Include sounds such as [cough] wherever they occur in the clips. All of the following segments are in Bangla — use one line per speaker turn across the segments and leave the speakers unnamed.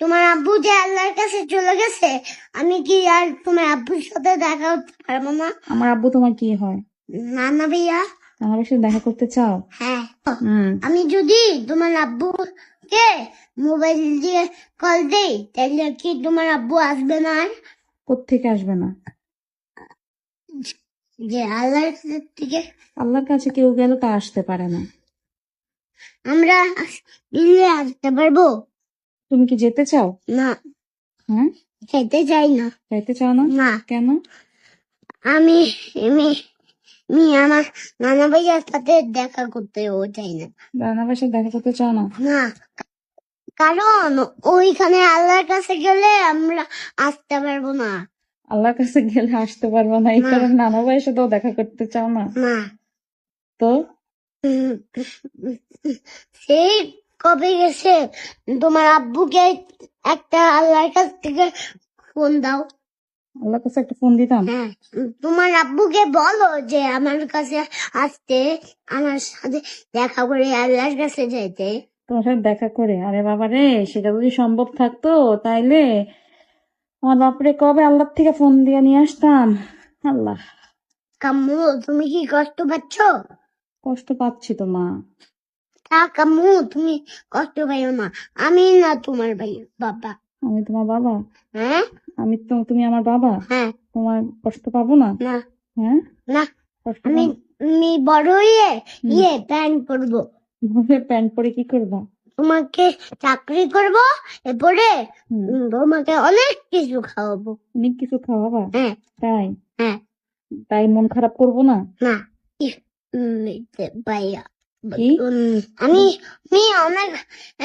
তোমার আব্বু যে আল্লাহর কাছে চলে গেছে আমি কি আর তোমার আব্বুর সাথে দেখা করতে পারব না
আমার আব্বু তোমার কি হয়?
না না ভাইয়া।
আমার সাথে দেখা করতে চাও?
হ্যাঁ। আমি যদি তোমার আব্বুকে মোবাইল দিয়ে কল দেই তাহলে কি তোমার আব্বু আসবে না? আর
কোত্থেকে আসবে না?
যে আল্লাহর থেকে।
আল্লাহর কাছে কেউ গেলে তা আসতে পারে না।
আমরা দিল্লি আসতে পারব।
তুমি কি যেতে চাও?
না।
হ্যাঁ
খেতে চাই না।
যাইতে চাও না?
না।
কেন?
আমি আমি আমি আমার নানা ভাইয়ার সাথে দেখা করতেও চাই না।
রান্না সাথে দেখা করতে চাও না?
না। কারণ ওইখানে আল্লাহর কাছে গেলে আমরা আসতে পারব না।
আল্লাহর কাছে গেলে আসতে পারব না এই। কারণে নানা ভাইয়ের সাথেও দেখা করতে চাও না?
না।
তো?
সেই কবে গেছে তোমার আব্বুকে একটা আল্লাহর কাছ থেকে ফোন দাও?
আল্লাহর কাছে একটা ফোন দিতাম?
হ্যাঁ তোমার আব্বুকে বলো যে আমার কাছে আসতে আমার সাথে দেখা করে আল্লাহর কাছে যাইতে।
তোমার সাথে দেখা করে? আরে বাবা রে সেটা যদি সম্ভব থাকতো তাইলে আমার বাপরে কবে আল্লাহর থেকে ফোন দিয়ে নিয়ে আসতাম? আল্লাহ।
কাম্মু তুমি কি কষ্ট পাচ্ছ?
কষ্ট পাচ্ছি তো মা।
তা কাম্মু তুমি কষ্ট পাইও না। আমি না তোমার ভাই বাবা।
আমি তোমার বাবা?
হ্যাঁ?
আমি তো তুমি আমার বাবা?
হ্যাঁ।
তোমার কষ্ট পাবো না?
না।
হ্যাঁ?
না। আমি আমি বড় হয়ে ইয়ে করব
ভাবে প্যান্ট পরে কি করবা?
তোমাকে চাকরি করব এরপরে তোমাকে অনেক কিছু খাওয়াবো।
অনেক কিছু খাওয়াবা?
হ্যাঁ।
তাই?
হ্যাঁ।
তাই মন খারাপ করব না?
না। ভাইয়া। আমি আমি অনেক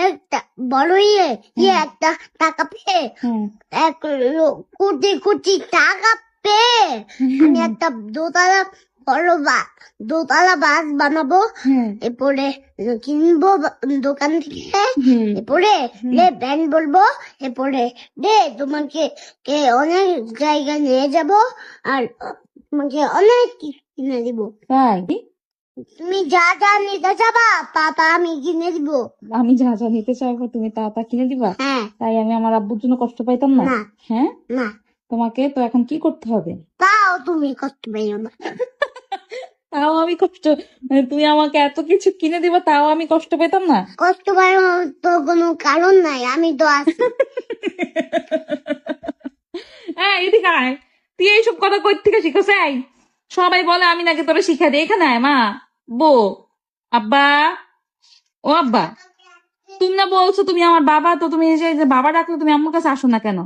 একটা বড় ইয়ে ইয়ে একটা টাকা পেয়ে এক কোটি কোটি টাকা পেয়ে আমি একটা দোতলা বড় বা দোতলা বাস বানাবো। এরপরে কিনবো দোকান থেকে। এরপরে রে ব্যান্ড বলব। এরপরে রে তোমাকে কে অনেক জায়গায় নিয়ে যাব। আর তোমাকে অনেক কিনে দিব।
তাই?
তুমি যা যা নিতে যাবা পাপা আমি কিনে দিব।
আমি যা যা নিতে চাইব তুমি তা তা কিনে দিবা?
হ্যাঁ।
তাই আমি আমার আব্বুর জন্য কষ্ট পাইতাম না?
না।
হ্যাঁ?
না।
তোমাকে তো এখন কি করতে হবে?
তাও তুমি কষ্ট পাইও না। [laughs]
তাও আমি কষ্ট মানে তুমি আমাকে এত কিছু কিনে দিবা তাও আমি কষ্ট পেতাম না?
কষ্ট পাইও তো কোনো কারণ নাই আমি তো আছি। [laughs]
হ্যাঁ এদিকে আয়। তুই এইসব কথা কই থেকে শিখছ সবাই বলে আমি নাকি তোরা শিখা দিই এখানে আয় মা। বো আব্বা ও আব্বা তুমি না বলছো তুমি আমার বাবা তো তুমি যে বাবা ডাকলে তুমি আমার কাছে আসো না কেন?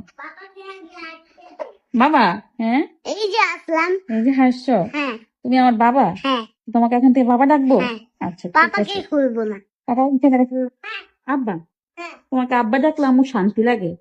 বাবা হ্যাঁ?
এই যে আসলাম।
এই যে হাসছো?
হ্যাঁ।
তুমি আমার বাবা?
হ্যাঁ।
তোমাকে এখন থেকে বাবা ডাকবো?
হ্যাঁ।
আচ্ছা
পাপাকে খুলবো না।
বাবা আব্বা তোমাকে আব্বা ডাকলে আমার শান্তি লাগে।